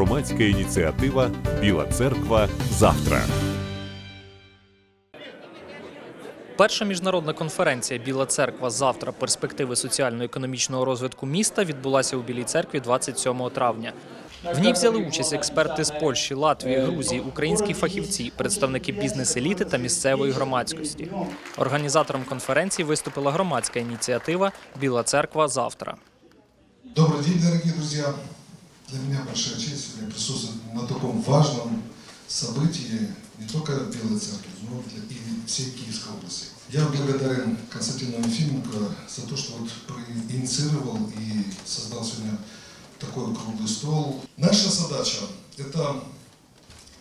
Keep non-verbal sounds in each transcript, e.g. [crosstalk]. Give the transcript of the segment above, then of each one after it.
громадська ініціатива Біла церква завтра. Перша міжнародна конференція Біла церква завтра перспективи соціально-економічного розвитку міста відбулася у Білій церкві 27 травня. В ній взяли участь експерти з Польщі, Латвії, Грузії, українські фахівці, представники бізнес-еліти та місцевої громадськості. Організатором конференції виступила громадська ініціатива Біла церква завтра. Добрый день, дорогие друзья! Для меня большая честь сегодня присутствовать на таком важном событии не только Белой Церкви, но и всей Киевской области. Я благодарен Константину Ефименко за то, что вот инициировал и создал сегодня такой круглый стол. Наша задача – это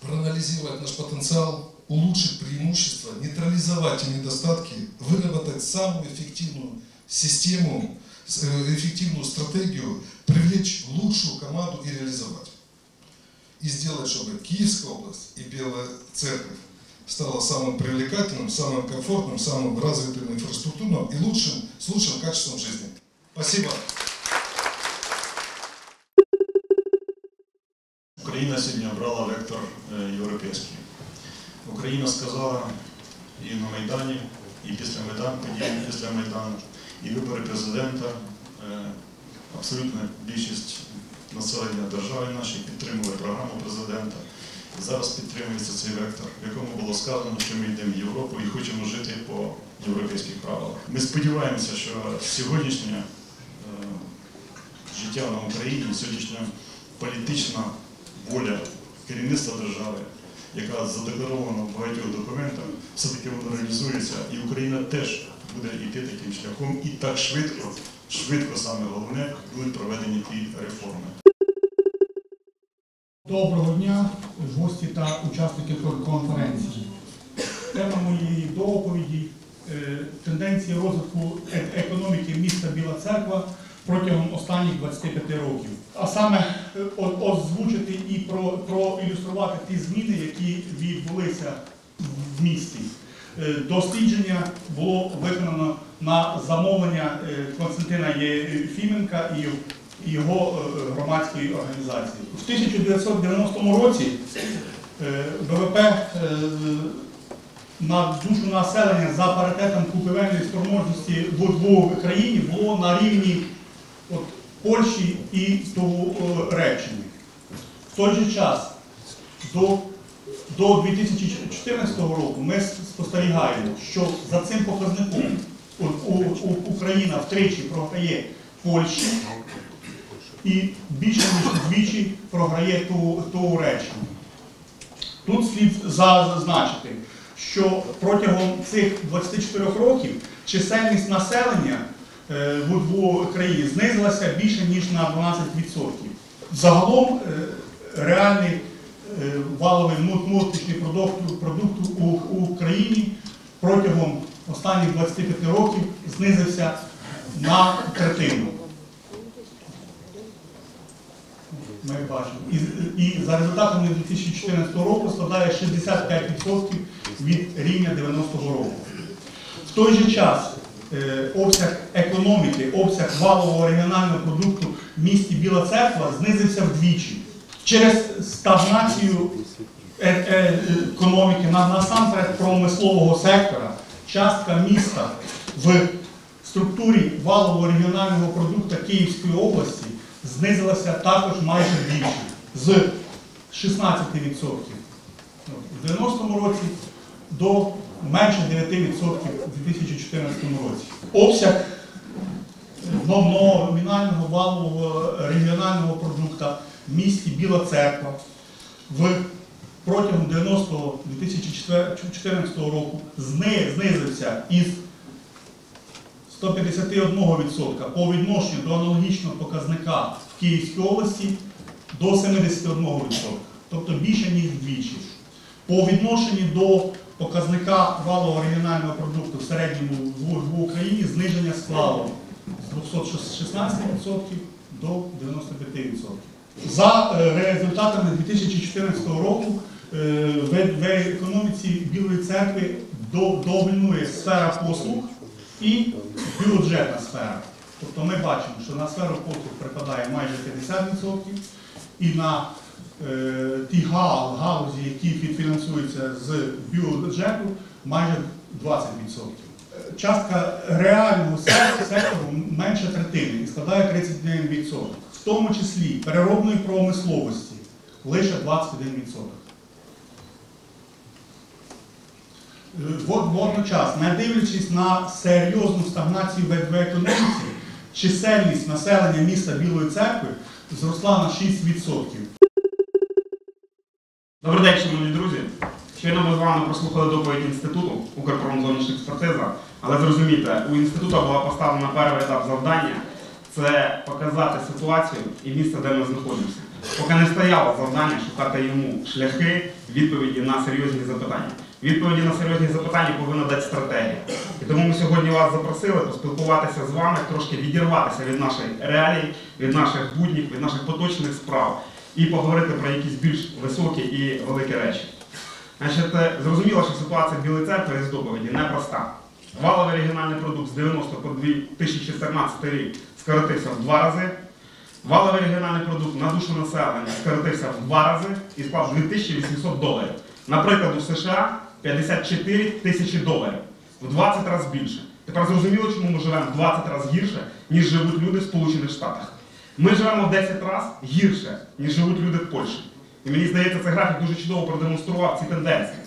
проанализировать наш потенциал, улучшить преимущества, нейтрализовать недостатки, выработать самую эффективную систему, э, эффективную стратегию, привлечь лучшую команду и реализовать. И сделать, чтобы Киевская область и Белая Церковь стала самым привлекательным, самым комфортным, самым развитым инфраструктурным и лучшим, с лучшим качеством жизни. Спасибо. Україна сьогодні обрала вектор е, європейський. Україна сказала і на Майдані, і після Майдану, події після Майдану, і вибори президента. Абсолютна більшість населення держави нашої підтримували програму президента. І зараз підтримується цей вектор, в якому було сказано, що ми йдемо в Європу і хочемо жити по європейських правилах. Ми сподіваємося, що сьогоднішнє е, життя на Україні, сьогоднішня політична воля керівництва держави, яка задекларована в багатьох документах, все-таки вона реалізується, і Україна теж буде йти таким шляхом, і так швидко, швидко саме головне, будуть проведені ті реформи. Доброго дня, гості та учасники конференції. Тема моєї доповіді е, тенденції розвитку е- економіки міста Біла Церква протягом останніх 25 років. А саме е, озвучити і про, проілюструвати ті зміни, які відбулися в місті. Е, Дослідження було виконано на замовлення е, Константина Єфіменка і і його е, громадської організації. В 1990 році е, ВВП е, на душу населення за паритетом купівельної спроможності в в країні було на рівні от, Польщі і Туреччини. В той же час до, до 2014 року ми спостерігаємо, що за цим показником Україна втричі програє Польщі і більше ніж вдвічі програє ту, Туреччину. Тут слід зазначити, що протягом цих 24 років чисельність населення е, в, країні знизилася більше ніж на 12%. Загалом е, реальний валовий му- внутрішній продукт, у, у країні протягом останніх 25 років знизився на третину. Ми бачимо. І, і за результатами 2014 року складає 65% від рівня 90-го року. В той же час е, обсяг економіки, обсяг валового регіонального продукту в місті Біла Церква знизився вдвічі. Через стагнацію е- е- економіки, насамперед промислового сектора, частка міста в структурі валового регіонального продукту Київської області знизилася також майже вдвічі з 16% в 90-му році до менше 9% у 2014 році. Обсяг номінального валового регіонального продукту місті Біла Церква в протягом 90-го 2014 року знизився із 151% по відношенню до аналогічного показника в Київській області до 71%, тобто більше ніж вдвічі. По відношенню до показника валового регіонального продукту в середньому в Україні зниження склало з 216% до 95%. За е, результатами 2014 року е, в, економіці Білої церкви до- домінує сфера послуг і бюджетна сфера. Тобто ми бачимо, що на сферу послуг припадає майже 50% і на е, ті гал- галузі, які фінансуються з бюджету, майже 20%. Е, Частка реального сектору менше третини і складає 31%, в тому числі переробної промисловості лише 21%. Е, Водночас, не дивлячись на серйозну стагнацію в економіці, чисельність населення міста Білої церкви зросла на 6%. Добрий день, шановні друзі. Щойно ми з вами прослухали доповідь інституту Укрпромзонічна експертиза, але зрозумійте, у інституту була поставлена перший етап завдання це показати ситуацію і місце, де ми знаходимося. Поки не стояло завдання шукати йому шляхи відповіді на серйозні запитання. Відповіді на серйозні запитання повинна дати стратегія. І тому ми сьогодні вас запросили поспілкуватися з вами, трошки відірватися від нашої реалії, від наших буднів, від наших поточних справ і поговорити про якісь більш високі і великі речі. Значить, е, зрозуміло, що ситуація в Білій церкві з доповіді непроста. Валовий регіональний продукт з 90 по 2014 рік скоротився в два рази. Валовий регіональний продукт на душу населення скоротився в два рази і склав 2800 доларів. Наприклад, у США 54 тисячі доларів. В 20 разів більше. Тепер зрозуміло, чому ми живемо в 20 разів гірше, ніж живуть люди в Сполучених Штатах. Ми живемо в 10 разів гірше, ніж живуть люди в Польщі. І мені здається, цей графік дуже чудово продемонстрував ці тенденції.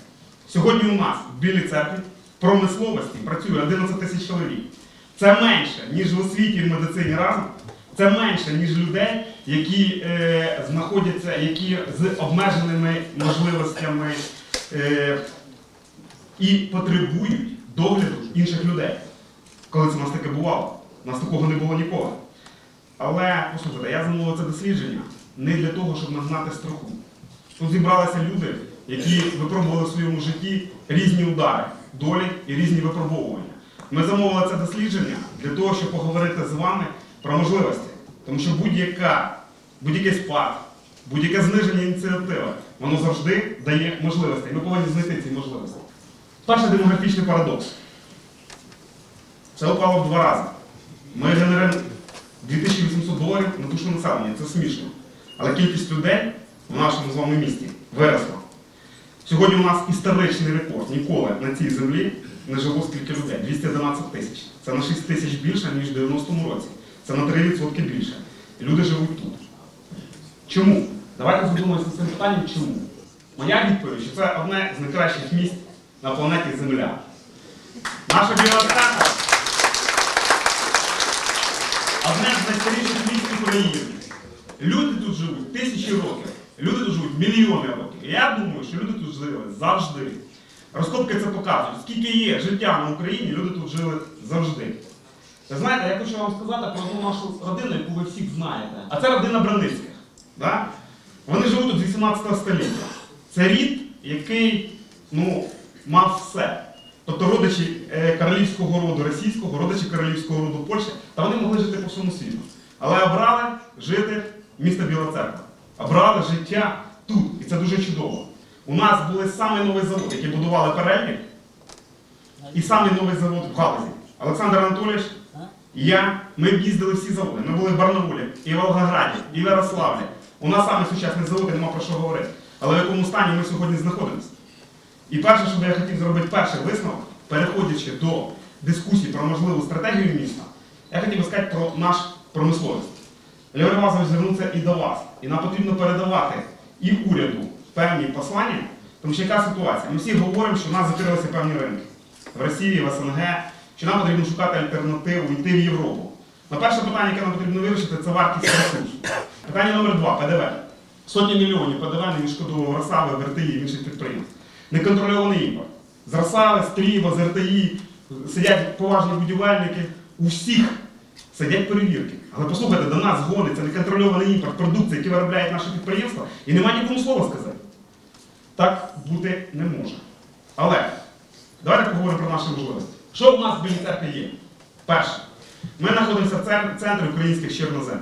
Сьогодні у нас в Білій церкві промисловості працює 11 тисяч чоловік. Це менше, ніж в освіті і в медицині разом. Це менше, ніж людей, які е, знаходяться, які з обмеженими можливостями е, і потребують догляду інших людей. Коли це у нас таке бувало? У нас такого не було ніколи. Але послухайте, я замовив це дослідження не для того, щоб нагнати страху. Тут зібралися люди, які випробували в своєму житті різні удари, долі і різні випробовування. Ми замовили це дослідження для того, щоб поговорити з вами про можливості. Тому що будь-яка, будь-який спад, будь-яке зниження ініціативи, воно завжди дає можливості. І ми повинні знайти ці можливості. Перший демографічний парадокс. Це упало в два рази. Ми генеруємо 2800 доларів на душу населення. Це смішно. Але кількість людей в нашому з вами місті виросла. Сьогодні у нас історичний рекорд. Ніколи на цій землі не жило скільки людей. 211 тисяч. Це на 6 тисяч більше, ніж в 90-му році. Це на 3% більше. Люди живуть тут. Чому? Давайте задумаємося цим питанням, чому? Моя відповідь, що це одне з найкращих місць на планеті Земля. Наша біла одне з найстаріших місць України. Люди тут живуть тисячі років, люди тут живуть мільйони років. І я думаю, що люди тут жили завжди. Розкопки це показують. Скільки є життя на Україні, люди тут жили завжди. Ви знаєте, я хочу вам сказати про одну нашу родину, яку ви всіх знаєте. А це родина Браницьких. Да? Вони живуть тут з 18 століття. Це рід, який ну, мав все. Тобто родичі е, королівського роду російського, родичі королівського роду Польщі, та вони могли жити по всьому світу. Але обрали жити місто Біла Церква. Обрали життя тут. І це дуже чудово. У нас були самий новий завод, який будували перельник, і самий новий завод в галузі. Олександр Анатолійович я, ми їздили всі заводи. Ми були в Барнаулі, і в Волгограді, і в Ярославлі. У нас самі сучасні заводи, нема про що говорити. Але в якому стані ми сьогодні знаходимося? І перше, що я хотів зробити перший висновок, переходячи до дискусії про можливу стратегію міста, я хотів би сказати про наш промисловість. Леонід Вазович звернувся і до вас. І нам потрібно передавати і уряду певні послання, тому що яка ситуація? Ми всі говоримо, що в нас закрилися певні ринки в Росії, в СНГ, що нам потрібно шукати альтернативу, йти в Європу. На перше питання, яке нам потрібно вирішити, це вартість ресурсу. Питання номер два ПДВ. Сотні мільйонів ПДВ не відшкодовував Росави, в РТІ і інших підприємств. Неконтрольований імпорт. З Росави, з Тріва, з РТІ сидять поважні будівельники, у всіх сидять перевірки. Але послухайте, до нас гониться неконтрольований імпорт продукції, які виробляють наші підприємства, і немає нікому слова сказати. Так бути не може. Але давайте поговоримо про наші можливості. Що в нас в Білій церкві є? Перше, ми знаходимося в центрі українських чорнозем.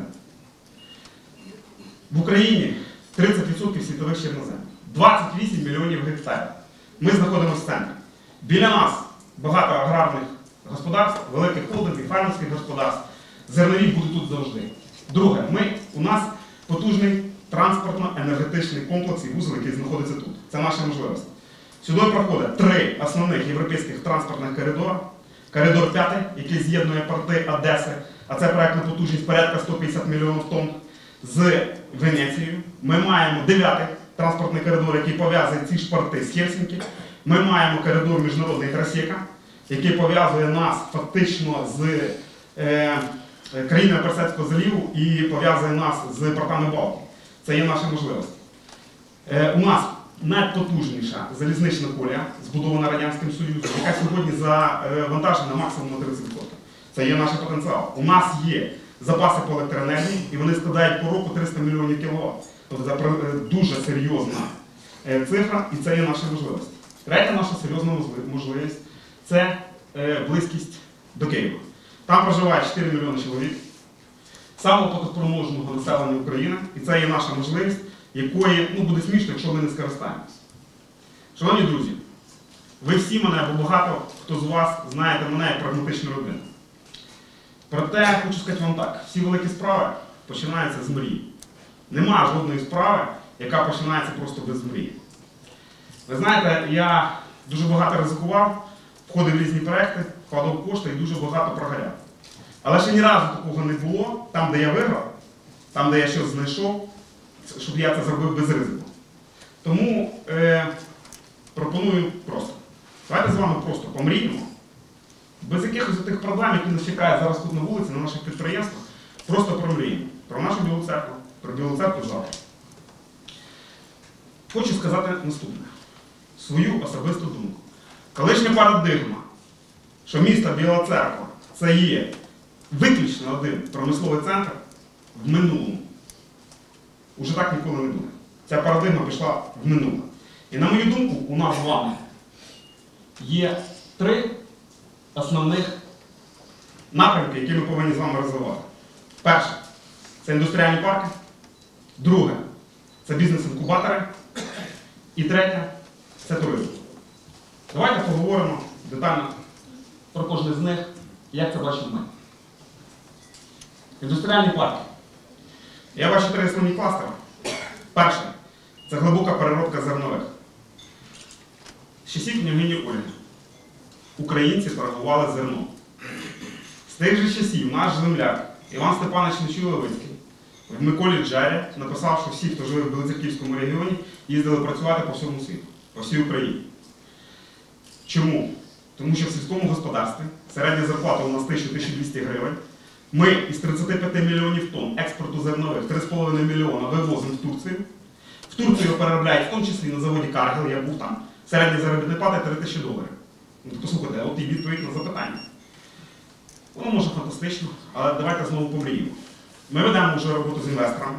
В Україні 30% світових чорнозем. 28 мільйонів гектарів. Ми знаходимося в центрі. Біля нас багато аграрних господарств, великих холдингів, фермерських господарств. Зернові будуть тут завжди. Друге, ми, у нас потужний транспортно-енергетичний комплекс і вузол, який знаходиться тут. Це наша можливість. Сюди проходить три основних європейських транспортних коридори. Коридор 5, який з'єднує порти Одеси, а це проектна потужність порядка 150 мільйонів тонн з Венецією. Ми маємо дев'ятий транспортний коридор, який пов'язує ці ж порти з Хельсінкі. Ми маємо коридор міжнародний Трасіка, який пов'язує нас фактично з е, е, країнами Персидського заліву і пов'язує нас з портами Балтії. Це є наша можливість. Е, у нас найпотужніша залізнична колія, збудована Радянським Союзом, яка сьогодні завантажена максимум на 30%. Це є наш потенціал. У нас є запаси по електроенергії, і вони складають по року 300 мільйонів кВт. Тобто це е, дуже серйозна е, цифра, і це є наша можливість. Третя наша серйозна можливість це е, близькість до Києва. Там проживає 4 мільйони чоловік, самого населення України, і це є наша можливість, якої ну, буде смішно, якщо ми не скористаємося. Шановні друзі, ви всі мене, або багато хто з вас знаєте мене як прагматичну людину. Проте хочу сказати вам так: всі великі справи починаються з мрії. Нема жодної справи, яка починається просто без мрії. Ви знаєте, я дуже багато ризикував, входив в різні проекти, вкладав кошти і дуже багато прогоряв. Але ще ні разу такого не було, там, де я виграв, там, де я щось знайшов, щоб я це зробив без ризику. Тому е, пропоную просто. Давайте з вами просто помріємо, без якихось тих проблем, які нас чекають зараз тут на вулиці, на наших підприємствах, просто промріємо. Про нашу білу церкву, про білу церкву завтра. Хочу сказати наступне. Свою особисту думку. Колишня парадигма, що місто Біла Церква це є виключно один промисловий центр в минулому. Уже так ніколи не буде. Ця парадигма пішла в минуле. І на мою думку, у нас з вами є три основних напрямки, які ми повинні з вами розвивати. Перше це індустріальні парки. Друге це бізнес-інкубатори. І третє це туризм. Давайте поговоримо детально про кожен з них, як це бачимо ми. Індустріальні парки. Я бачу три основні кластери. Перше це глибока переробка зернових. Часів княгині Ольги українці торгували зерном. З тих же часів наш земляк Іван Степанович Нечуй-Левицький в Миколі Джарі написав, що всі, хто живе в Білоцерківському регіоні, їздили працювати по всьому світу, по всій Україні. Чому? Тому що в сільському господарстві середня зарплата у нас 1000-1200 гривень. Ми із 35 мільйонів тонн експорту зернових 3,5 мільйона вивозимо в Турцію. В Турцію переробляють, в тому числі на заводі Каргел, я був там. Середня заробітна плата 3 тисячі доларів. Ну, послухайте, от і відповідь на запитання. Воно може фантастично, але давайте знову помріємо. Ми ведемо вже роботу з інвесторами,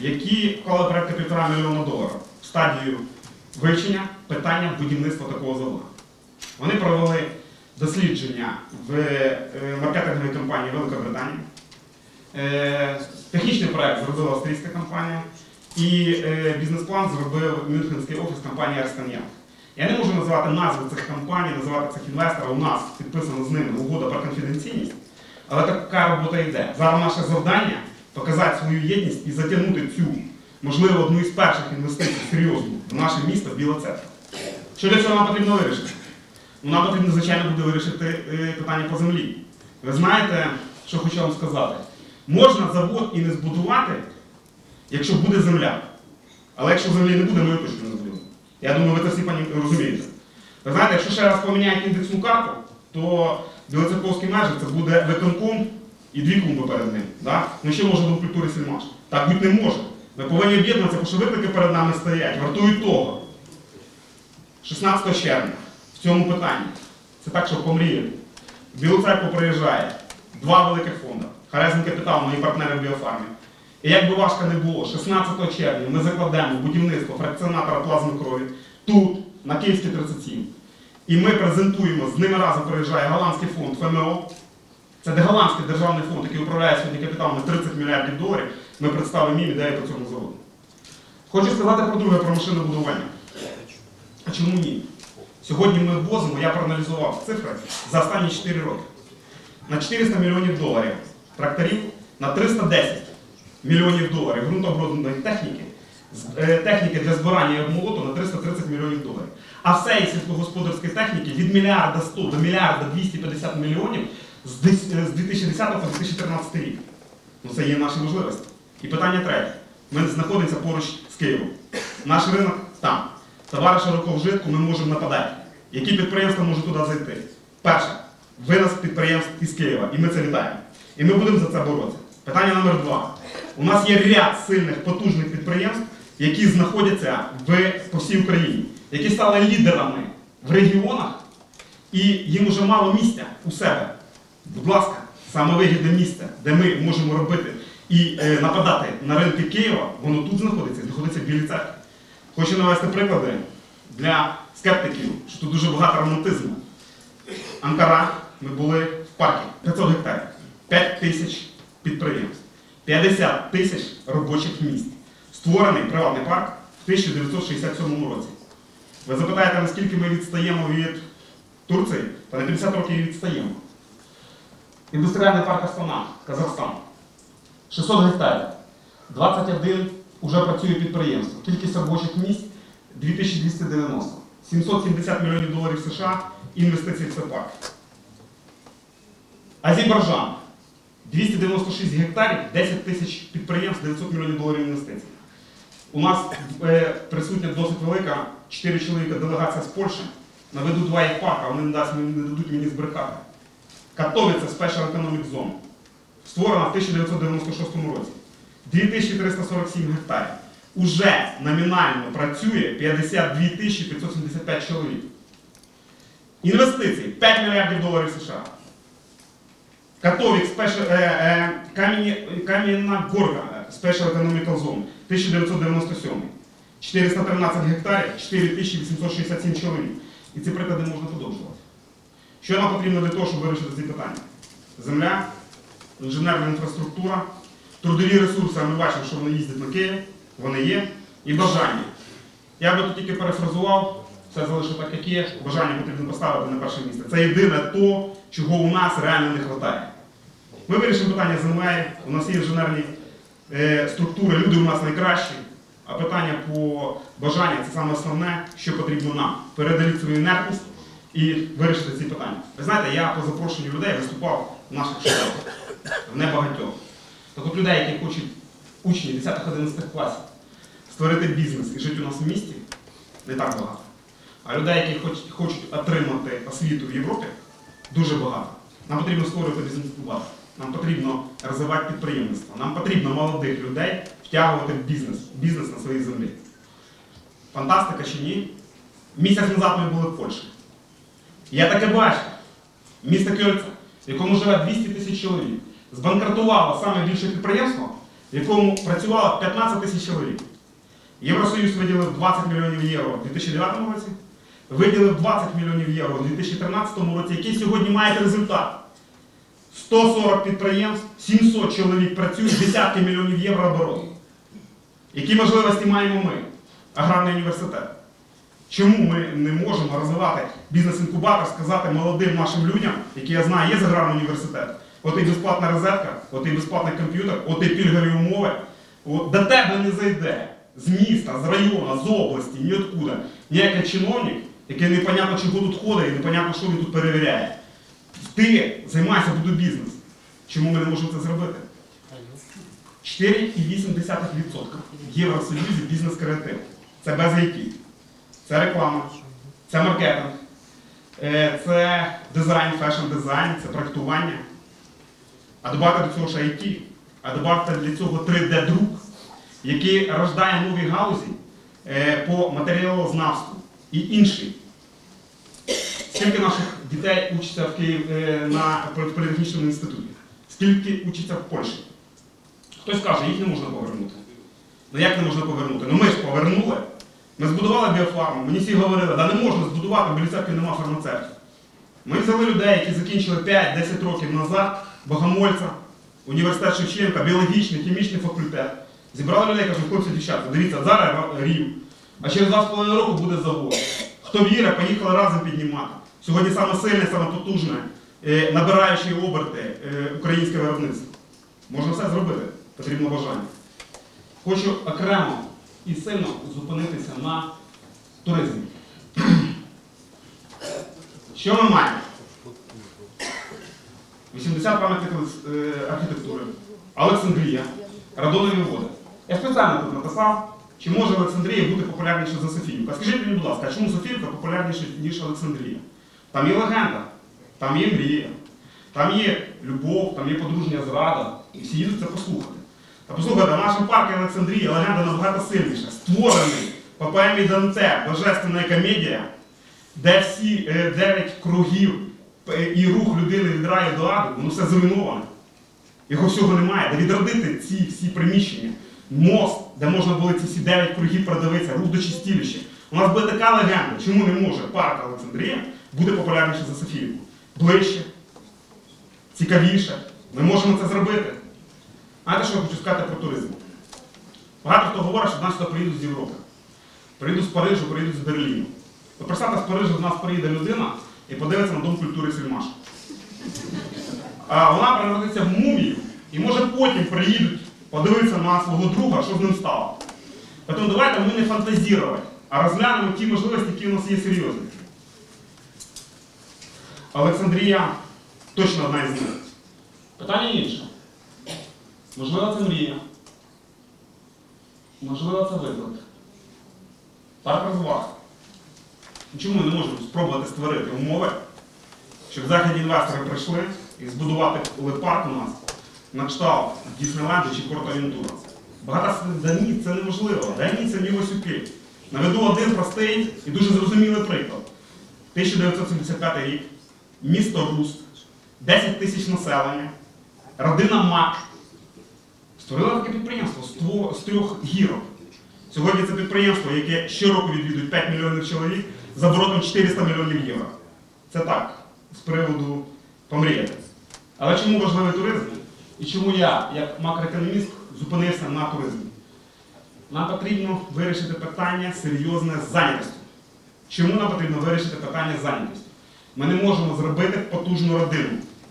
які вклали порядка півтора мільйона доларів в стадію вивчення питання будівництва такого заводу. Вони провели дослідження в е, маркетинговій компанії Велика Британія. Е, Технічний проект зробила австрійська компанія, і е, бізнес-план зробив Мюнхенський офіс компанії Young. Я не можу називати назви цих компаній, називати цих інвесторів. У нас підписана з ними угода про конфіденційність. Але така робота йде. Зараз наше завдання показати свою єдність і затягнути цю, можливо, одну із перших інвестицій серйозну в наше місто Біла Церква. Що для цього нам потрібно вирішити? Нам потрібно, звичайно, буде вирішити е, питання по землі. Ви знаєте, що хочу вам сказати? Можна завод і не збудувати, якщо буде земля. Але якщо землі не буде, ми точно не зробимо. Я думаю, ви це всі пані розумієте. Ви знаєте, якщо ще раз поміняють індексну карту, то Білоцерковський межі це буде виконком і дві клумби перед ним. Да? Ну ще може до культури сільмаш. Так бути не може. Ми повинні об'єднуватися, тому що виклики перед нами стоять, вартують того. 16 червня в цьому питанні. Це так, що помріяти. В Білу церкву приїжджає два великих фонди. Харезин Капітал, мої партнери в біофармі. І як би важко не було, 16 червня ми закладемо будівництво фракціонатора плазми крові тут, на Київській 37. І ми презентуємо, з ними разом приїжджає голландський фонд ФМО. Це де голландський державний фонд, який управляє сьогодні капіталом на 30 мільярдів доларів. Ми представимо їм ідею по цьому заводу. Хочу сказати про друге, про машинобудування. А чому ні? Сьогодні ми ввозимо, я проаналізував цифри за останні 4 роки. На 400 мільйонів доларів тракторів, на 310 мільйонів доларів ґрунтообробної техніки е, техніки для збирання і обмолоту на 330 мільйонів доларів. А всієї сільськогосподарської техніки від мільярда 100 до мільярда 250 мільйонів з е, з 2010 по 2014 рік. Ну це є наші можливості. І питання третє. Ми знаходимося поруч з Києвом. Наш ринок там. Товари широкого вжитку ми можемо нападати. Які підприємства можуть туди зайти? Перше, винос підприємств із Києва, і ми це вітаємо. І ми будемо за це боротися. Питання номер два. У нас є ряд сильних, потужних підприємств, які знаходяться в, по всій Україні, які стали лідерами в регіонах, і їм уже мало місця у себе. Будь ласка, саме вигідне місце, де ми можемо робити і е, нападати на ринки Києва, воно тут знаходиться, знаходиться в Білій церкві. Хочу навести приклади для скептиків, що тут дуже багато романтизму. Анкара, ми були в парку 500 гектарів, 5 тисяч підприємств, 50 тисяч робочих місць. Створений приватний парк в 1967 році. Ви запитаєте, наскільки ми відстаємо від Турції, та на 50 років відстаємо. Індустріальний парк Астана, Казахстан. 600 гектарів. 21 вже працює підприємство. Кількість робочих місць 2290. 770 мільйонів доларів США інвестицій в цей парк. Азербайджан. 296 гектарів, 10 тисяч підприємств, 900 мільйонів доларів інвестицій. У нас е, присутня досить велика 4 чоловіка делегація з Польщі. Наведу два їх парка, вони не, дасть, не дадуть мені збрехати. Катовиця Special Economic Zone. Створена в 1996 році. 2347 гектарів. Уже номінально працює 52 575 чоловік. Інвестиції 5 мільярдів доларів США. Катовік е, е, Кам'яна Горка е, Special Economical Zone 1997. 413 гектарів, 4867 чоловік. І ці приклади можна продовжувати. Що нам потрібно для того, щоб вирішити ці питання? Земля, інженерна інфраструктура, трудові ресурси, а ми бачимо, що вони їздять на Київ, вони є, і бажання. Я би тут тільки перефразував, все залишу так, як є, бажання потрібно поставити на перше місце. Це єдине то, чого у нас реально не вистачає. Ми вирішимо питання землею, у нас є інженерні е, структури, люди у нас найкращі, а питання по бажанню це саме основне, що потрібно нам. Передаліть свою інертність і вирішити ці питання. Ви знаєте, я по запрошенню людей виступав в наших школах, в небагатьох. Так от людей, які хочуть учні 10-11 класів створити бізнес і жити у нас в місті, не так багато. А людей, які хоч- хочуть отримати освіту в Європі, дуже багато. Нам потрібно створювати бізнес-клуб. Нам потрібно розвивати підприємництво. Нам потрібно молодих людей втягувати в бізнес, бізнес на своїй землі. Фантастика чи ні? Місяць назад ми були в Польщі. Я таке бачив. Місто Кьольце, в якому живе 200 тисяч чоловік, збанкрутувало саме більше підприємство, в якому працювало 15 тисяч чоловік. Євросоюз виділив 20 мільйонів євро у 2009 році, виділив 20 мільйонів євро у 2013 році, який сьогодні має результат. 140 підприємств, 700 чоловік працюють, десятки мільйонів євро обороту. Які можливості маємо ми, аграрний університет? Чому ми не можемо розвивати бізнес-інкубатор, сказати молодим нашим людям, які я знаю, є з аграрного університету, от і безплатна розетка, от і безплатний комп'ютер, от і пільгові умови, от, до тебе не зайде з міста, з району, з області, ніоткуда, ніякий чиновник, який непонятно чого тут ходить і непонятно, що він тут перевіряє. Ти займайся буду бізнес. Чому ми не можемо це зробити? 4,8% в Євросоюзі бізнес-креатив. Це без IT. Це реклама, це маркетинг, е, це дизайн, фешн-дизайн, це проектування. А додати до цього ще IT, а додати для цього 3D-друк, який рождає нові галузі е, по матеріалознавству і інші. Скільки наших дітей учиться в Київ е, на політехнічному інституті? Скільки учиться в Польщі? Хтось каже, їх не можна повернути. Ну як не можна повернути? Ну ми ж повернули. Ми збудували біофарму, мені всі говорили, да не можна збудувати, бо в Ліцеркві нема фармацевтів. Ми взяли людей, які закінчили 5-10 років назад, Богомольця, університет Шевченка, біологічний, хімічний факультет. Зібрали людей, кажуть, хлопці, дівчата, дивіться, зараз рів, а через 2,5 року буде завод. Хто вірить, поїхали разом піднімати. Сьогодні саме сильне, саме потужне, е, набираючи оберти е, українське виробництво. Можна все зробити, потрібно бажання. Хочу окремо і сильно зупинитися на туризмі. [clears throat] Що ми маємо? 80 пам'ятників е, архітектури, Олександрія, Радонові води. Я спеціально тут написав, чи може Олександрія бути популярніше за Софіївку. Скажіть мені, будь ласка, чому Софіївка популярніша, ніж Олександрія? Там є легенда, там є мрія, там є любов, там є подружня зрада, і всі їдуть це послухати. Та послухайте, в нашому парку Олександрія легенда набагато сильніша, створений по поемі Данте Божественна комедія, де всі е, дев'ять кругів е, і рух людини від раю до аду, воно все зруйноване. Його всього немає. Де відродити ці всі приміщення, мост, де можна було ці всі дев'ять кругів продивитися, рух до чистілища. У нас буде така легенда, чому не може парк Олександрія бути популярніше за Софіївку. Ближче, цікавіше. Ми можемо це зробити. Знаєте, що я хочу сказати про туризм? Багато хто говорить, що до нас сюди приїдуть з Європи. Приїдуть з Парижу, приїдуть з Берліну. От представте, з Парижу до нас приїде людина і подивиться на Дом культури Сільмаш. А вона переводиться в мумію і може потім приїдуть подивитися на свого друга, що з ним стало. Тому давайте ми не фантазірувати, а розглянемо ті можливості, які у нас є серйозні. Олександрія точно одна із них. Питання інше. Можливо, це мрія. Можливо, це виклик. Парк розваг. Чому ми не можемо спробувати створити умови, щоб західні інвестори прийшли і збудувати парк у нас на кшталт Діснейленду чи Порт-Авентура? Багато сказали, да це неможливо, да ні, це Мілосюки. Наведу один простий і дуже зрозумілий приклад. 1975 рік, місто Руст, 10 тисяч населення, родина Мак створила таке підприємство з трьох гірок. Сьогодні це підприємство, яке щороку відвідують 5 мільйонів чоловік за оборотом 400 мільйонів євро. Це так, з приводу помріяти. Але чому важливий туризм? І чому я, як макроекономіст, зупинився на туризмі? Нам потрібно вирішити питання серйозне з зайнятістю. Чому нам потрібно вирішити питання з зайнятістю? Ми не можемо зробити потужну родину.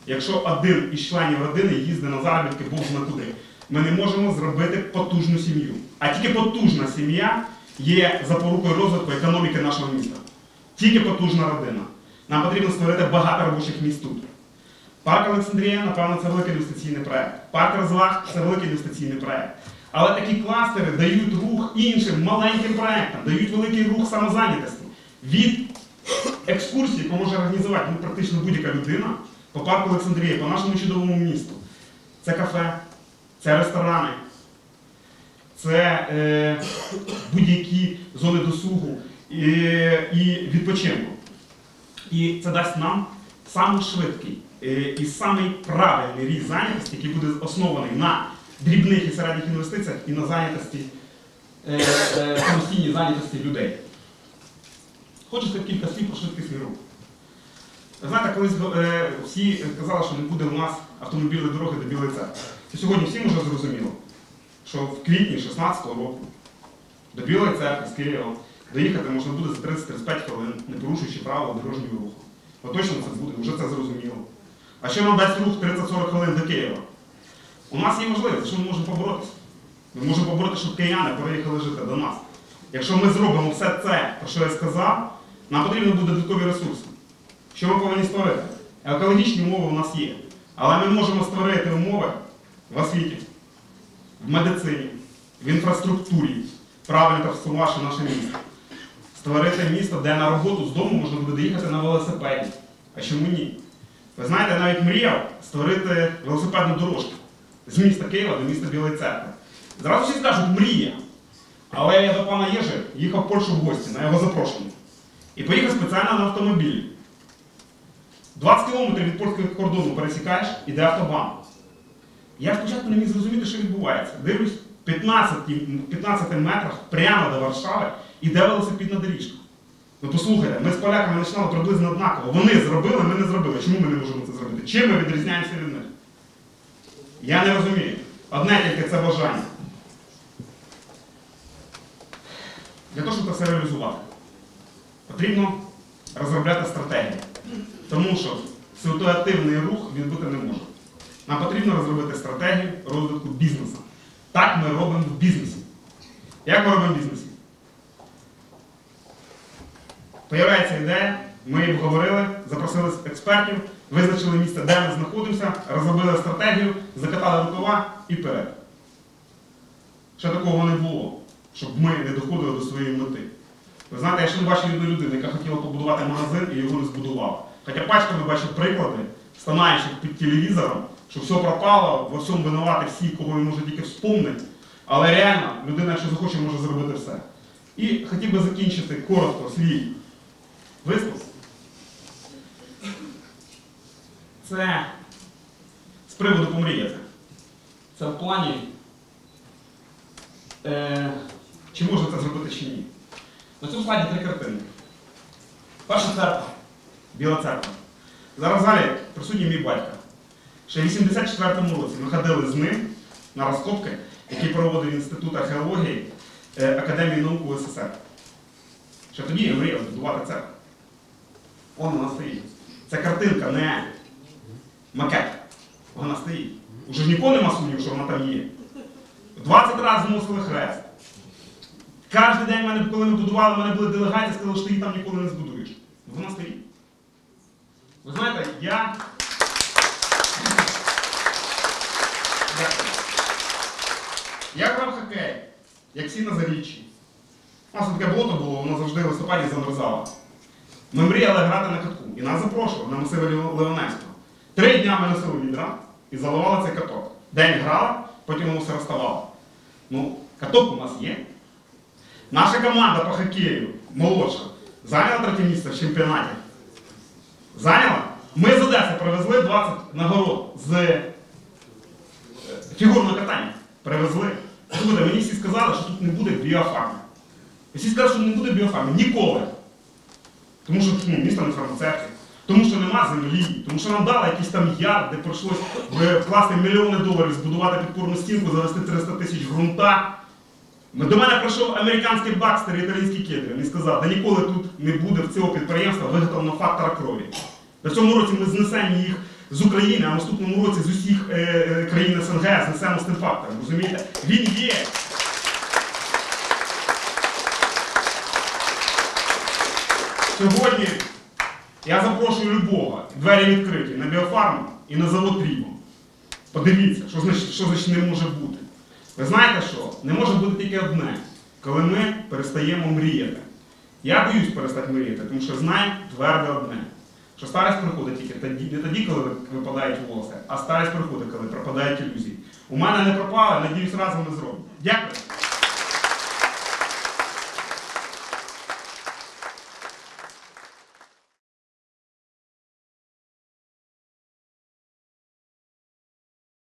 Якщо один із членів родини їздить на заробітки Бог зна куди, ми не можемо зробити потужну сім'ю. А тільки потужна сім'я є запорукою розвитку економіки нашого міста. Тільки потужна родина. Нам потрібно створити багато робочих місць тут. Парк Олександрія, напевно, це великий інвестиційний проект. Парк розваг це великий інвестиційний проект. Але такі кластери дають рух іншим маленьким проектам, дають великий рух самозайнятості. Від екскурсії, яку може організувати ну, практично будь-яка людина по парку Олександрія, по нашому чудовому місту. Це кафе, це ресторани, це е, будь-які зони досугу і, і відпочинку. І це дасть нам самий швидкий і самий правильний ріст зайнятості, який буде оснований на дрібних і середніх інвестиціях і на зайнятості, е, е, самостійній зайнятості людей. Хочу сказати кілька слів про швидкісний рух. Знаєте, колись е, всі казали, що не буде у нас автомобільної дороги до Білої церкви. І сьогодні всім вже зрозуміло, що в квітні 16-го року до Білої церкви з Києва доїхати можна буде за 30-35 хвилин, не порушуючи правила дорожнього руху. Точно це буде, вже це зрозуміло. А що нам дасть рух 30-40 хвилин до Києва? У нас є можливість, що ми можемо поборотися. Ми можемо побороти, щоб кияни переїхали жити до нас. Якщо ми зробимо все це, про що я сказав, нам потрібно буде додаткові ресурси. Що ми повинні створити? Екологічні умови у нас є. Але ми можемо створити умови в освіті, в медицині, в інфраструктурі, правильно трансформувавши наше місто. Створити місто, де на роботу з дому можна буде доїхати на велосипеді. А чому ні? Ви знаєте, навіть мріяв створити велосипедну дорожку з міста Києва до міста Білої церкви. Зразу всі скажуть мрія. Але я до пана Єжи їхав в Польщу в гості на його запрошення. І поїхав спеціально на автомобілі. 20 кілометрів від польського кордону пересікаєш, іде автобан. Я спочатку не міг зрозуміти, що відбувається. Дивлюсь, 15, 15 метрах прямо до Варшави іде велосипедна доріжка. Ну послухайте, ми з поляками починали приблизно однаково. Вони зробили, ми не зробили. Чому ми не можемо це зробити? Чим ми відрізняємося від них? Я не розумію. Одне тільки це бажання. Для того, щоб це все реалізувати, потрібно розробляти стратегію. Тому що ситуативний рух він бути не може. Нам потрібно розробити стратегію розвитку бізнесу. Так ми робимо в бізнесі. Як ми робимо в бізнесі? Появляється ідея, ми її обговорили, запросили експертів, визначили місце, де ми знаходимося, розробили стратегію, закатали рукава і вперед. Ще такого не було, щоб ми не доходили до своєї мети. Ви знаєте, я ще не бачив одної людини, яка хотіла побудувати магазин і його не збудувала. Хоча пачками бачив приклади, станаючих під телевізором, що все пропало, во всьому винувати всі, кого він може тільки вспомнити. Але реально, людина, якщо захоче, може зробити все. І хотів би закінчити коротко свій виступ. Це з приводу помріяти. Це в плані, е, чи можна це зробити чи ні. На цьому слайді три картини. Перша церква, Біла церква. Зараз залі присутній мій батько. Ще в 84-му році ми ходили з ним на розкопки, які проводив Інститут археології е, Академії наук УССР. Ще тоді я мріяв збудувати церкву. Он вона стоїть. Це картинка, не макет. Вона стоїть. Уже ж ніколи нема сумніву, що вона там є. 20 разів зносили хрест. Кожен день, мене, коли ми будували, в мене були делегації, сказали, що ти її там ніколи не збудуєш. Вона стоїть. Ви знаєте, я. Я грав хокей, як всі на заріччі. У нас таке болото було, воно завжди в листопаді замерзало. Ми мріяли грати на катку. І нас запрошували на масиви Леонецького. Три дня ми носили відра і заливали цей каток. День грали, потім воно все розставало. Ну, каток у нас є. Наша команда по хокею, молодша, зайняла третє місце в чемпіонаті. Зайняла? Ми з Одеси привезли 20 нагород з е, фігурного катання. Привезли. Слухайте, мені всі сказали, що тут не буде біофарми. Всі сказали, що не буде біофарми. Ніколи. Тому що ну, місто не фармацевтів, тому що нема землі, тому що нам дали якийсь там яр, де прийшлось вкласти мільйони доларів, збудувати підпорну стінку, завести 300 тисяч ґрунта. Ну, До мене прийшов американський бакстер і італійський кедрин і сказав, да ніколи тут не буде в цього підприємства виготовлено фактора крові. На цьому році ми знесемо їх з України, а наступному році з усіх е, е, країн СНГ знесемо з тим фактором. Розумієте? Він є. Сьогодні я запрошую любого, двері відкриті на біофарм і на Ріво. Подивіться, що значить, що значить не може бути. Ви знаєте що? Не може бути тільки одне, коли ми перестаємо мріяти. Я боюсь перестати мріяти, тому що знаю тверде одне. Що старість приходить тільки тоді, не тоді, коли випадають волоси, а старість приходить, коли пропадають ілюзії. У мене не пропали, надіюсь, разом ми зробимо. Дякую.